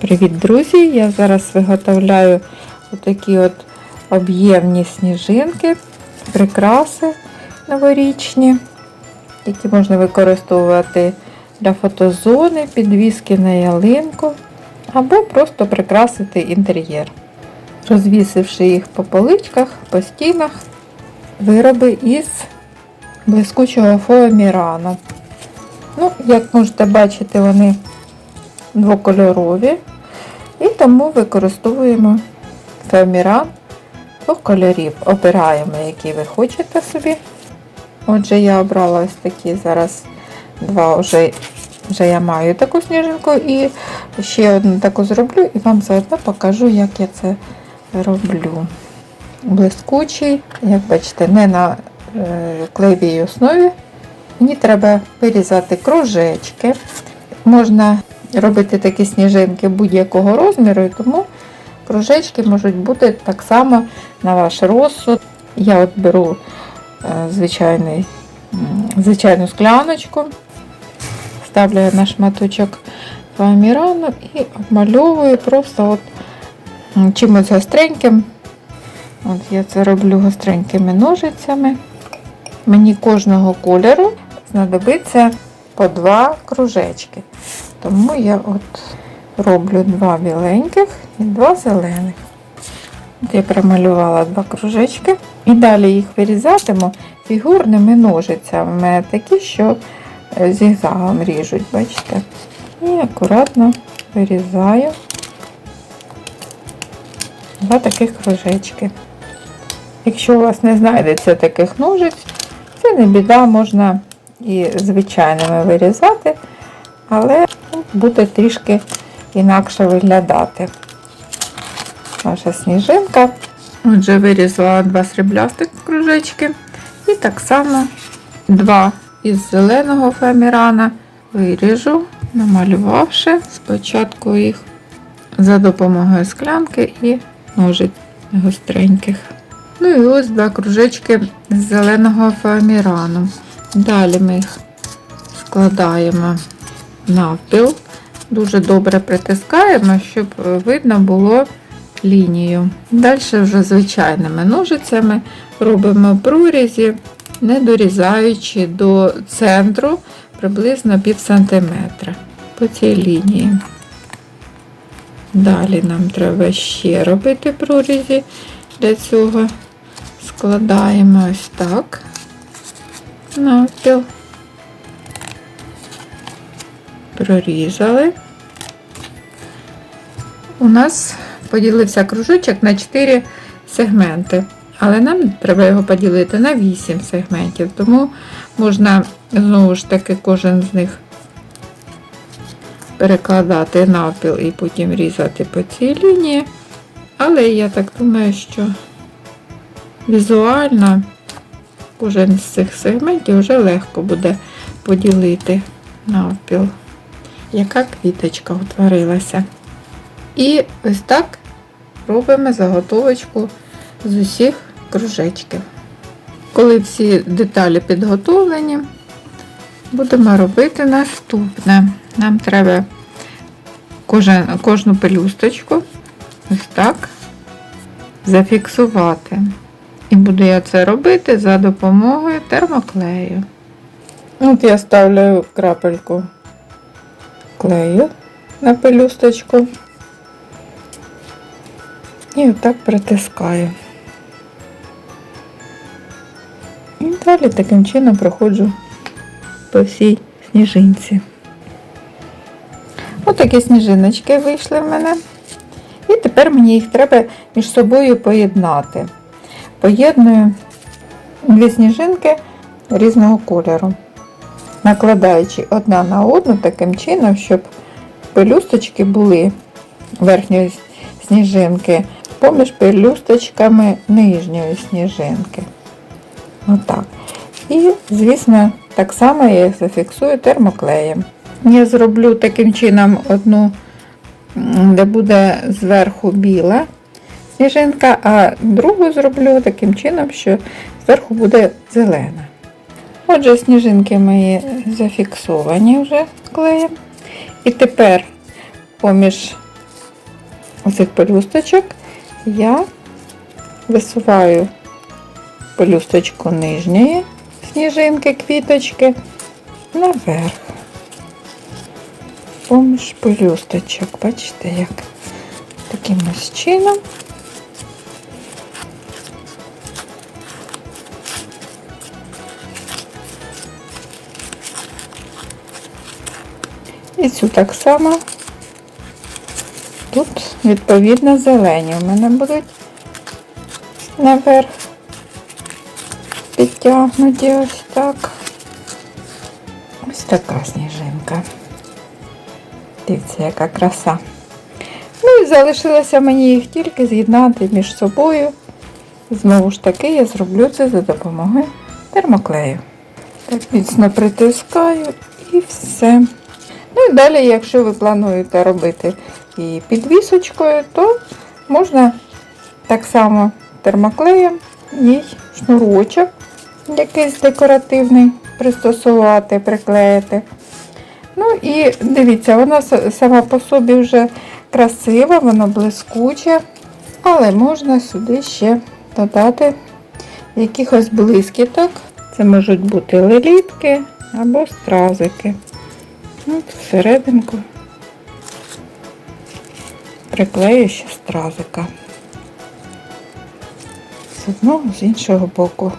Привіт, друзі! Я зараз виготовляю отакі от об'ємні сніжинки, прикраси новорічні, які можна використовувати для фотозони, підвіски на ялинку або просто прикрасити інтер'єр. Розвісивши їх по поличках, по стінах, вироби із блискучого фоамірану. Ну, як можете бачити, вони двокольорові. І тому використовуємо фоаміран двох кольорів. Обираємо, які ви хочете собі. Отже, я обрала ось такі зараз два вже, вже я маю таку сніжинку і ще одну таку зроблю і вам заодно покажу, як я це роблю. Блискучий, як бачите, не на е, клеєвій основі. Мені треба вирізати кружечки. Можна робити такі сніжинки будь-якого розміру, і тому кружечки можуть бути так само на ваш розсуд. Я от беру е, звичайний, звичайну скляночку, ставлю на шматочок фоамірану і обмальовую просто от чимось гостреньким. От я це роблю гостренькими ножицями. Мені кожного кольору знадобиться по два кружечки. Тому я от роблю два біленьких і два зелених. От я промалювала два кружечки. І далі їх вирізатиму фігурними ножицями. Такі, що е, зігзагом ріжуть, бачите? І акуратно вирізаю два таких кружечки. Якщо у вас не знайдеться таких ножиць, це не біда, можна і звичайними вирізати, але буде трішки інакше виглядати. Наша сніжинка. Отже, вирізала два сріблястих кружечки. І так само два із зеленого фоамірана виріжу, намалювавши спочатку їх за допомогою склянки і ножиць гостреньких. Ну і ось два кружечки з зеленого фоамірану. Далі ми їх складаємо навпіл. Дуже добре притискаємо, щоб видно було лінію. Далі вже звичайними ножицями робимо прорізі, не дорізаючи до центру приблизно пів сантиметра по цій лінії. Далі нам треба ще робити прорізі. Для цього складаємо ось так навпіл. Прорізали. У нас поділився кружочок на 4 сегменти, але нам треба його поділити на 8 сегментів, тому можна знову ж таки кожен з них перекладати навпіл і потім різати по цій лінії. Але я так думаю, що візуально кожен з цих сегментів вже легко буде поділити навпіл, яка квіточка утворилася. І ось так робимо заготовочку з усіх кружечків. Коли всі деталі підготовлені, будемо робити наступне. Нам треба кожну пелюсточку ось так зафіксувати. І буду я це робити за допомогою термоклею. От я ставлю крапельку клею на пелюсточку і отак притискаю. І далі таким чином проходжу по всій сніжинці. Ось такі сніжиночки вийшли в мене. І тепер мені їх треба між собою поєднати. Поєдную дві сніжинки різного кольору, накладаючи одна на одну таким чином, щоб пелюсточки були верхньої сніжинки поміж пелюсточками нижньої сніжинки. Отак. І, звісно, так само я їх зафіксую термоклеєм. Я зроблю таким чином одну, де буде зверху біла сніжинка, а другу зроблю таким чином, що зверху буде зелена. Отже, сніжинки мої зафіксовані вже клеєм. І тепер поміж оцих пелюсточок я висуваю пелюсточку нижньої сніжинки, квіточки наверх. Поміж пелюсточок, бачите, як таким ось чином. І цю так само. Тут, відповідно, зелені у мене будуть наверх підтягнуті ось так. Ось така сніжинка. Дивіться, яка краса. Ну і залишилося мені їх тільки з'єднати між собою. Знову ж таки, я зроблю це за допомогою термоклею. Так міцно притискаю і все. І далі, якщо ви плануєте робити і підвісочкою, то можна так само термоклеєм їй шнурочок якийсь декоративний пристосувати, приклеїти. Ну і дивіться, вона сама по собі вже красива, вона блискуча, але можна сюди ще додати якихось блискіток. Це можуть бути лелітки або стразики. От всерединку приклею ще стразика. З одного, з іншого боку.